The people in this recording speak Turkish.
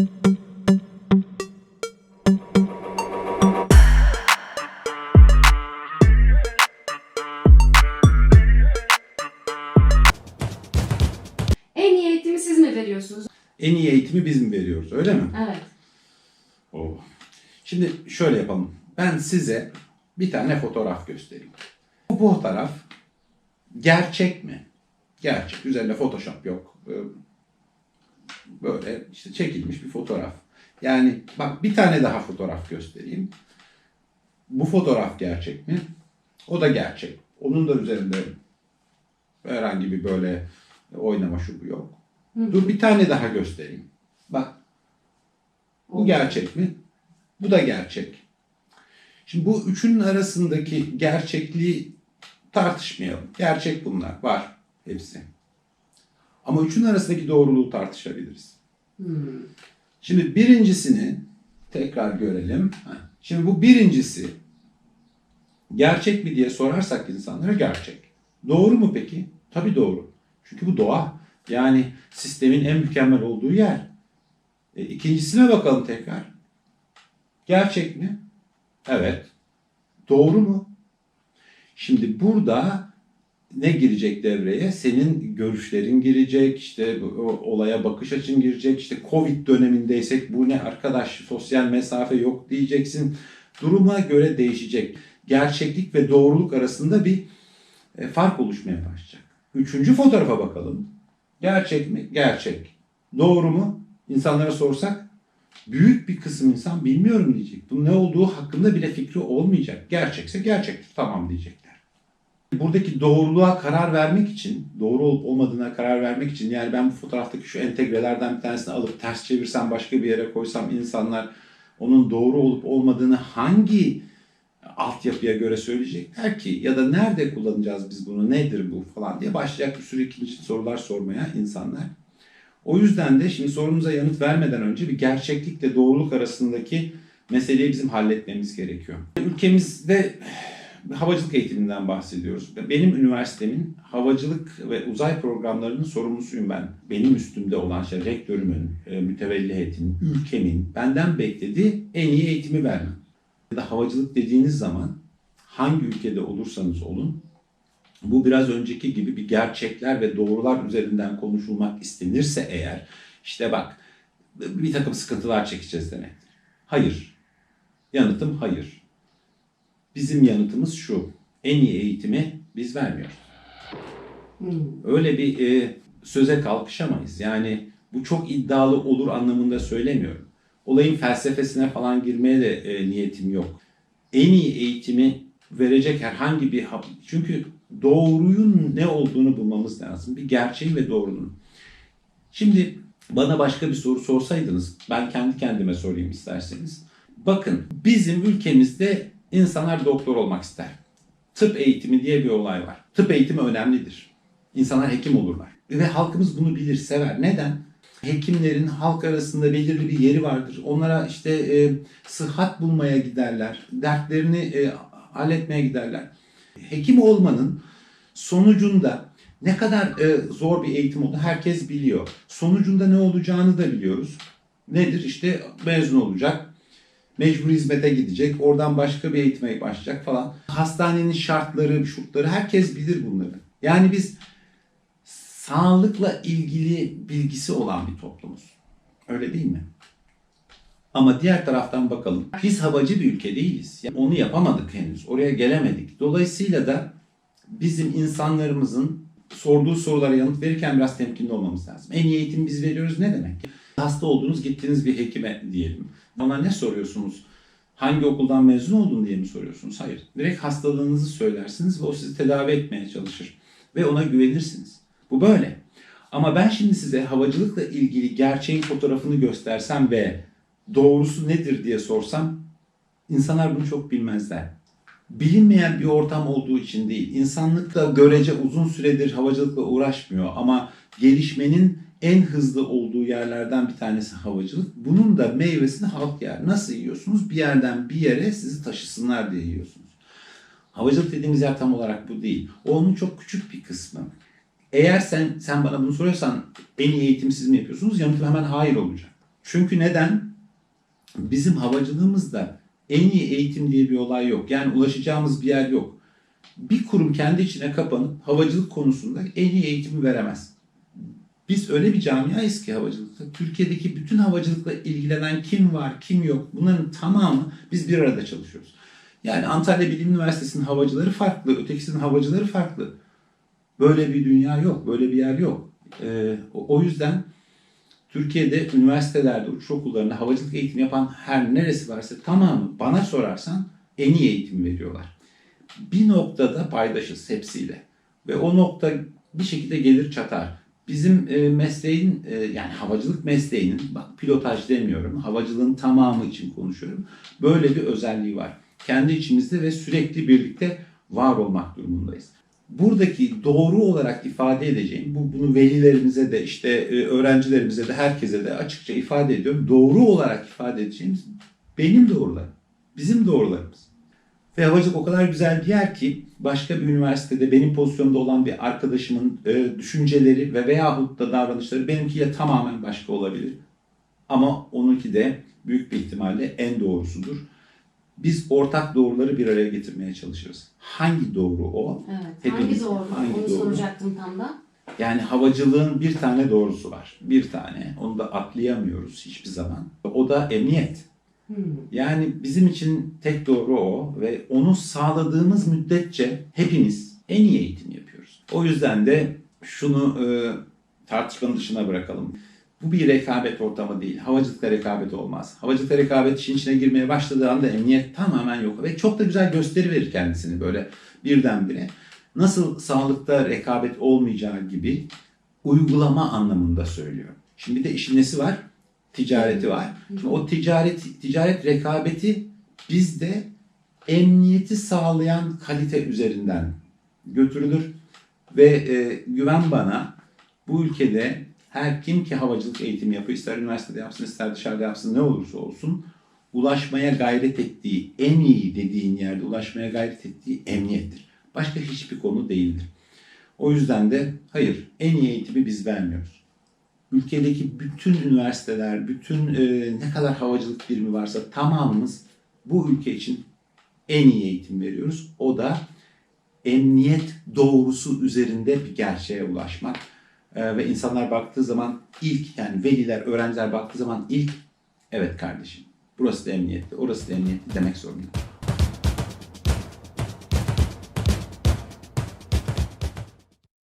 En iyi eğitimi siz mi veriyorsunuz? En iyi eğitimi biz mi veriyoruz öyle mi? Evet. Oo. Şimdi şöyle yapalım. Ben size bir tane fotoğraf göstereyim. Bu fotoğraf gerçek mi? Gerçek. Üzerinde Photoshop yok. Böyle işte çekilmiş bir fotoğraf. Yani bak bir tane daha fotoğraf göstereyim. Bu fotoğraf gerçek mi? O da gerçek. Onun da üzerinde herhangi bir böyle oynama şu bu yok. Dur bir tane daha göstereyim. Bak bu gerçek mi? Bu da gerçek. Şimdi bu üçünün arasındaki gerçekliği tartışmayalım. Gerçek bunlar. Var hepsi. Ama üçünün arasındaki doğruluğu tartışabiliriz. Şimdi birincisini tekrar görelim. Şimdi bu birincisi gerçek mi diye sorarsak insanlara gerçek. Doğru mu peki? Tabii doğru. Çünkü bu doğa. Yani sistemin en mükemmel olduğu yer. E, ikincisine bakalım tekrar. Gerçek mi? Evet. Doğru mu? Şimdi burada ne girecek devreye? Senin görüşlerin girecek, işte olaya bakış açın girecek. İşte Covid dönemindeysek bu ne arkadaş sosyal mesafe yok diyeceksin. Duruma göre değişecek. Gerçeklik ve doğruluk arasında bir e, fark oluşmaya başlayacak. Üçüncü fotoğrafa bakalım. Gerçek mi? Gerçek. Doğru mu? İnsanlara sorsak büyük bir kısım insan bilmiyorum diyecek. Bunun ne olduğu hakkında bile fikri olmayacak. Gerçekse gerçektir tamam diyecekler. Buradaki doğruluğa karar vermek için, doğru olup olmadığına karar vermek için yani ben bu fotoğraftaki şu entegrelerden bir tanesini alıp ters çevirsem başka bir yere koysam insanlar onun doğru olup olmadığını hangi altyapıya göre söyleyecekler ki ya da nerede kullanacağız biz bunu nedir bu falan diye başlayacak bir sürü ikinci sorular sormaya insanlar. O yüzden de şimdi sorumuza yanıt vermeden önce bir gerçeklikle doğruluk arasındaki meseleyi bizim halletmemiz gerekiyor. Ülkemizde havacılık eğitiminden bahsediyoruz. Benim üniversitemin havacılık ve uzay programlarının sorumlusuyum ben. Benim üstümde olan şey rektörümün, e, mütevellihetin, ülkemin benden beklediği en iyi eğitimi vermem. Ya da havacılık dediğiniz zaman hangi ülkede olursanız olun bu biraz önceki gibi bir gerçekler ve doğrular üzerinden konuşulmak istenirse eğer işte bak bir takım sıkıntılar çekeceğiz demektir. Hayır. Yanıtım hayır. Bizim yanıtımız şu. En iyi eğitimi biz vermiyoruz. Öyle bir e, söze kalkışamayız. Yani bu çok iddialı olur anlamında söylemiyorum. Olayın felsefesine falan girmeye de e, niyetim yok. En iyi eğitimi verecek herhangi bir çünkü doğruyun ne olduğunu bulmamız lazım. Bir gerçeğin ve doğrunun. Şimdi bana başka bir soru sorsaydınız ben kendi kendime sorayım isterseniz. Bakın bizim ülkemizde insanlar doktor olmak ister. Tıp eğitimi diye bir olay var. Tıp eğitimi önemlidir. İnsanlar hekim olurlar. Ve halkımız bunu bilir, sever. Neden? Hekimlerin halk arasında belirli bir yeri vardır. Onlara işte e, sıhhat bulmaya giderler. Dertlerini e, halletmeye giderler. Hekim olmanın sonucunda ne kadar e, zor bir eğitim olduğunu herkes biliyor. Sonucunda ne olacağını da biliyoruz. Nedir? İşte mezun olacak. Mecbur hizmete gidecek. Oradan başka bir eğitime başlayacak falan. Hastanenin şartları, şurtları herkes bilir bunları. Yani biz sağlıkla ilgili bilgisi olan bir toplumuz. Öyle değil mi? Ama diğer taraftan bakalım. Biz havacı bir ülke değiliz. Yani onu yapamadık henüz. Oraya gelemedik. Dolayısıyla da bizim insanlarımızın sorduğu sorulara yanıt verirken biraz temkinli olmamız lazım. En iyi eğitim biz veriyoruz ne demek? Hasta oldunuz gittiniz bir hekime diyelim. Ona ne soruyorsunuz? Hangi okuldan mezun oldun diye mi soruyorsunuz? Hayır. Direkt hastalığınızı söylersiniz ve o sizi tedavi etmeye çalışır. Ve ona güvenirsiniz. Bu böyle. Ama ben şimdi size havacılıkla ilgili gerçeğin fotoğrafını göstersem ve doğrusu nedir diye sorsam insanlar bunu çok bilmezler. Bilinmeyen bir ortam olduğu için değil. İnsanlık da görece uzun süredir havacılıkla uğraşmıyor ama gelişmenin en hızlı olduğu yerlerden bir tanesi havacılık. Bunun da meyvesini halk yer. Nasıl yiyorsunuz? Bir yerden bir yere sizi taşısınlar diye yiyorsunuz. Havacılık dediğimiz yer tam olarak bu değil. Onun çok küçük bir kısmı. Eğer sen sen bana bunu soruyorsan en iyi eğitim siz mi yapıyorsunuz? Yanıtım hemen hayır olacak. Çünkü neden? Bizim havacılığımızda en iyi eğitim diye bir olay yok. Yani ulaşacağımız bir yer yok. Bir kurum kendi içine kapanıp havacılık konusunda en iyi eğitimi veremez. Biz öyle bir camiayız ki havacılıkta. Türkiye'deki bütün havacılıkla ilgilenen kim var, kim yok bunların tamamı biz bir arada çalışıyoruz. Yani Antalya Bilim Üniversitesi'nin havacıları farklı, ötekisinin havacıları farklı. Böyle bir dünya yok, böyle bir yer yok. Ee, o yüzden Türkiye'de üniversitelerde, uçuş okullarında havacılık eğitimi yapan her neresi varsa tamamı bana sorarsan en iyi eğitim veriyorlar. Bir noktada paydaşız hepsiyle. Ve o nokta bir şekilde gelir çatar. Bizim e, mesleğin e, yani havacılık mesleğinin bak pilotaj demiyorum havacılığın tamamı için konuşuyorum. Böyle bir özelliği var. Kendi içimizde ve sürekli birlikte var olmak durumundayız. Buradaki doğru olarak ifade edeceğim, bu bunu velilerimize de işte e, öğrencilerimize de herkese de açıkça ifade ediyorum. Doğru olarak ifade edeceğimiz benim doğrularım, bizim doğrularımız. Ve havacılık o kadar güzel bir yer ki başka bir üniversitede benim pozisyonda olan bir arkadaşımın e, düşünceleri ve veyahut da davranışları benimkiyle tamamen başka olabilir. Ama onunki de büyük bir ihtimalle en doğrusudur. Biz ortak doğruları bir araya getirmeye çalışırız. Hangi doğru o? Evet. Hepimiz- hangi doğru? hangi Onu doğru? soracaktım tam da. Yani havacılığın bir tane doğrusu var. Bir tane. Onu da atlayamıyoruz hiçbir zaman. O da emniyet. Hmm. Yani bizim için tek doğru o ve onu sağladığımız müddetçe hepimiz en iyi eğitim yapıyoruz. O yüzden de şunu e, tartışmanın dışına bırakalım. Bu bir rekabet ortamı değil. Havacılıkta rekabet olmaz. Havacılıkta rekabet işin içine girmeye başladığı anda emniyet tamamen yok. Ve çok da güzel gösteri verir kendisini böyle birdenbire. Nasıl sağlıkta rekabet olmayacağı gibi uygulama anlamında söylüyor. Şimdi de işin nesi var? Ticareti var. Şimdi o ticaret ticaret rekabeti bizde emniyeti sağlayan kalite üzerinden götürülür ve e, güven bana bu ülkede her kim ki havacılık eğitimi yapıyor ister üniversitede yapsın ister dışarıda yapsın ne olursa olsun ulaşmaya gayret ettiği en iyi dediğin yerde ulaşmaya gayret ettiği emniyettir. Başka hiçbir konu değildir. O yüzden de hayır en iyi eğitimi biz vermiyoruz ülkedeki bütün üniversiteler, bütün e, ne kadar havacılık birimi varsa tamamımız bu ülke için en iyi eğitim veriyoruz. O da emniyet doğrusu üzerinde bir gerçeğe ulaşmak. E, ve insanlar baktığı zaman ilk yani veliler, öğrenciler baktığı zaman ilk evet kardeşim burası da emniyetli, orası da emniyetli demek zorunda.